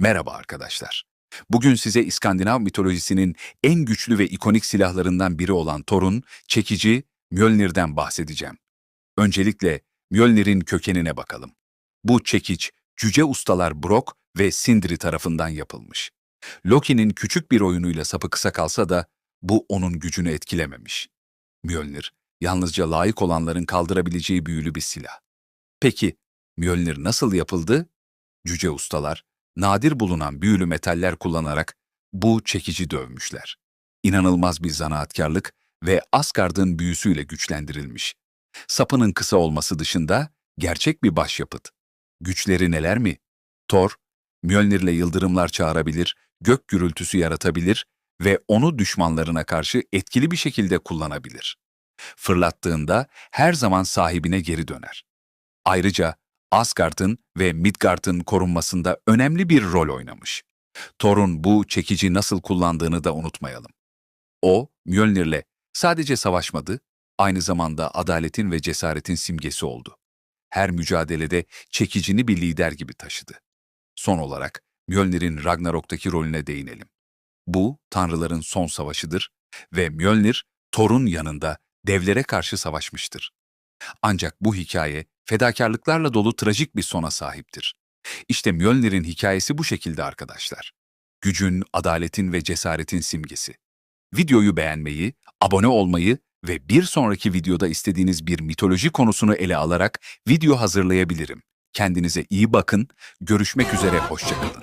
Merhaba arkadaşlar. Bugün size İskandinav mitolojisinin en güçlü ve ikonik silahlarından biri olan Thor'un çekici Mjölnir'den bahsedeceğim. Öncelikle Mjölnir'in kökenine bakalım. Bu çekiç, cüce ustalar Brok ve Sindri tarafından yapılmış. Loki'nin küçük bir oyunuyla sapı kısa kalsa da bu onun gücünü etkilememiş. Mjölnir, yalnızca layık olanların kaldırabileceği büyülü bir silah. Peki, Mjölnir nasıl yapıldı? Cüce ustalar, nadir bulunan büyülü metaller kullanarak bu çekici dövmüşler. İnanılmaz bir zanaatkarlık ve Asgard'ın büyüsüyle güçlendirilmiş. Sapının kısa olması dışında gerçek bir başyapıt. Güçleri neler mi? Thor, Mjölnir'le yıldırımlar çağırabilir, gök gürültüsü yaratabilir ve onu düşmanlarına karşı etkili bir şekilde kullanabilir. Fırlattığında her zaman sahibine geri döner. Ayrıca Asgard'ın ve Midgard'ın korunmasında önemli bir rol oynamış. Thor'un bu çekici nasıl kullandığını da unutmayalım. O, Mjölnir'le sadece savaşmadı, aynı zamanda adaletin ve cesaretin simgesi oldu. Her mücadelede çekicini bir lider gibi taşıdı. Son olarak Mjölnir'in Ragnarok'taki rolüne değinelim. Bu, tanrıların son savaşıdır ve Mjölnir, Thor'un yanında devlere karşı savaşmıştır. Ancak bu hikaye fedakarlıklarla dolu trajik bir sona sahiptir. İşte Mjölnir'in hikayesi bu şekilde arkadaşlar. Gücün, adaletin ve cesaretin simgesi. Videoyu beğenmeyi, abone olmayı ve bir sonraki videoda istediğiniz bir mitoloji konusunu ele alarak video hazırlayabilirim. Kendinize iyi bakın, görüşmek üzere, hoşçakalın.